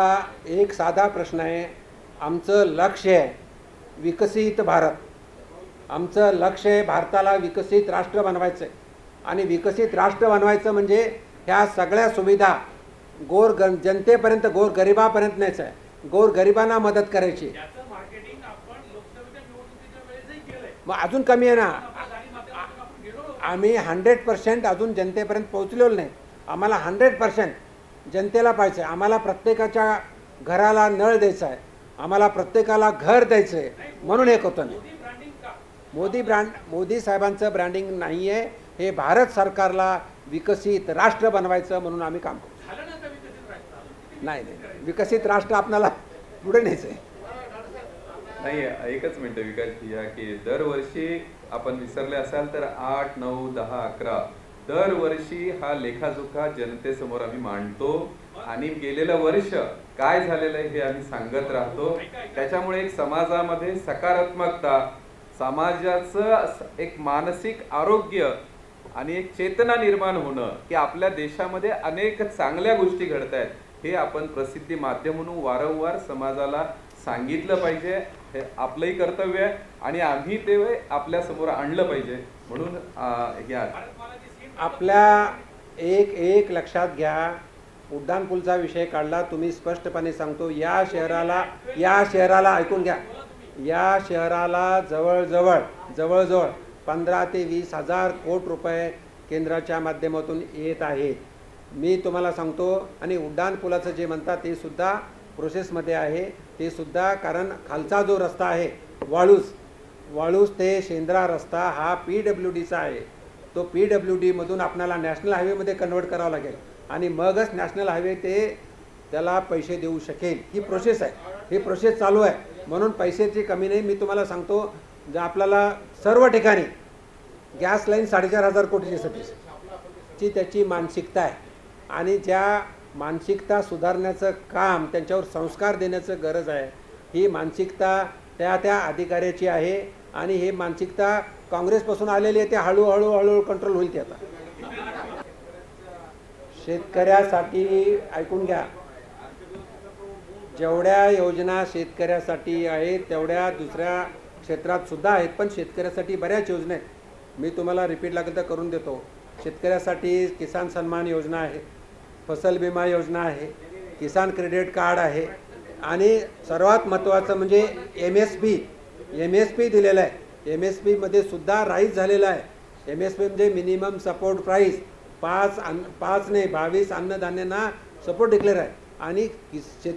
हा एक साधा प्रश्न आहे. आमचं लक्ष आहे विकसित भारत. आमचं लक्ष आहे भारताला विकसित राष्ट्र बनवायचं आहे. आणि विकसित राष्ट्र बनवायचं म्हणजे ह्या सगळ्या सुविधा गोर ग जनतेपर्यंत गोर गरिबापर्यंत न्यायचं आहे. गोर गरिबांना मदत करायची. मग अजून कमी आहे ना. आम्ही हंड्रेड पर्सेंट अजून जनतेपर्यंत पोहोचलेलो नाही. आम्हाला हंड्रेड पर्सेंट जनतेला पाहिजे आम्हाला प्रत्येकाच्या घराला नळ द्यायचा आहे आम्हाला प्रत्येकाला घर द्यायचं आहे म्हणून हे करतो मी मोदी ब्रँड मोदी साहेबांचं ब्रँडिंग नाही आहे हे भारत सरकारला विकसित राष्ट्र बनवायचं म्हणून आम्ही काम करतो. नाही नाही. विकसित राष्ट्र आपल्याला पुढे न्यायचं आहे नाही एकच मिनिट विकास या की दरवर्षी आपण विसरले असाल तर आठ नऊ दहा अकरा दरवर्षी हा लेखाजोखा जनतेसमोर आम्ही मांडतो आणि गेलेलं वर्ष काय झालेलं आहे हे आम्ही सांगत राहतो. त्याच्यामुळे एक समाजामध्ये सकारात्मकता समाजाचं एक मानसिक आरोग्य आणि एक चेतना निर्माण होणं की आपल्या देशामध्ये अनेक चांगल्या गोष्टी घडत आहेत हे आपण प्रसिद्धी माध्यम म्हणून वारंवार समाजाला सांगितलं पाहिजे. हे आपलंही कर्तव्य आहे आणि आम्ही ते आपल्यासमोर आणलं पाहिजे म्हणून अं, या आपल्या एक एक लक्षात घ्या. उड्डाणपूलचा विषय काढला तुम्ही स्पष्टपणे सांगतो या शहराला या शहराला ऐकून घ्या. या शहराला जवळजवळ जवळजवळ पंधरा ते वीस हजार कोट रुपये केंद्राच्या माध्यमातून येत आहेत मी तुम्हाला सांगतो आणि उड्डाणपुलाचं जे म्हणतात ते सुद्धा प्रोसेसमध्ये आहे. ते सुद्धा कारण खालचा जो रस्ता आहे वाळूस वाळूस ते शेंद्रा रस्ता हा पी डब्ल्यू डीचा आहे. तो पी डब्ल्यू डीमधून आपल्याला नॅशनल हायवेमध्ये कन्वर्ट करावा लागेल. आणि मगच नॅशनल हायवे ते त्याला पैसे देऊ शकेल. ही प्रोसेस आहे. ही प्रोसेस चालू आहे. म्हणून पैशाची कमी नाही. मी तुम्हाला सांगतो जे आपल्याला सर्व ठिकाणी गॅस लाईन साडेचार हजार कोटीची ची त्याची मानसिकता आहे. आणि ज्या मानसिकता सुधारण्याचं काम त्यांच्यावर संस्कार देण्याचं गरज आहे ही मानसिकता त्या त्या अधिकाऱ्याची आहे. आणि हे मानसिकता काँग्रेसपासून आलेली आहे ते हळूहळू हळूहळू कंट्रोल होईल ते आता. शेतकऱ्यासाठी ऐकून घ्या. जेवढ्या योजना शेतकऱ्यासाठी आहेत तेवढ्या दुसऱ्या क्षेत्रात सुद्धा आहेत पण शेतकऱ्यासाठी बऱ्याच योजना आहेत. मी तुम्हाला रिपीट लागेल तर करून देतो. शेतकऱ्यासाठी किसान सन्मान योजना आहे फसल विमा योजना आहे किसान क्रेडिट कार्ड आहे आणि सर्वात महत्त्वाचं म्हणजे M S P M S P दिलेला आहे. एम एस पीमध्ये सुद्धा राईज झालेला आहे. एम एस पी म्हणजे मिनिमम सपोर्ट प्राईस पाच अन्न पाच नाही बावीस अन्नधान्यांना सपोर्ट डिक्लेअर आहे. आणि शेत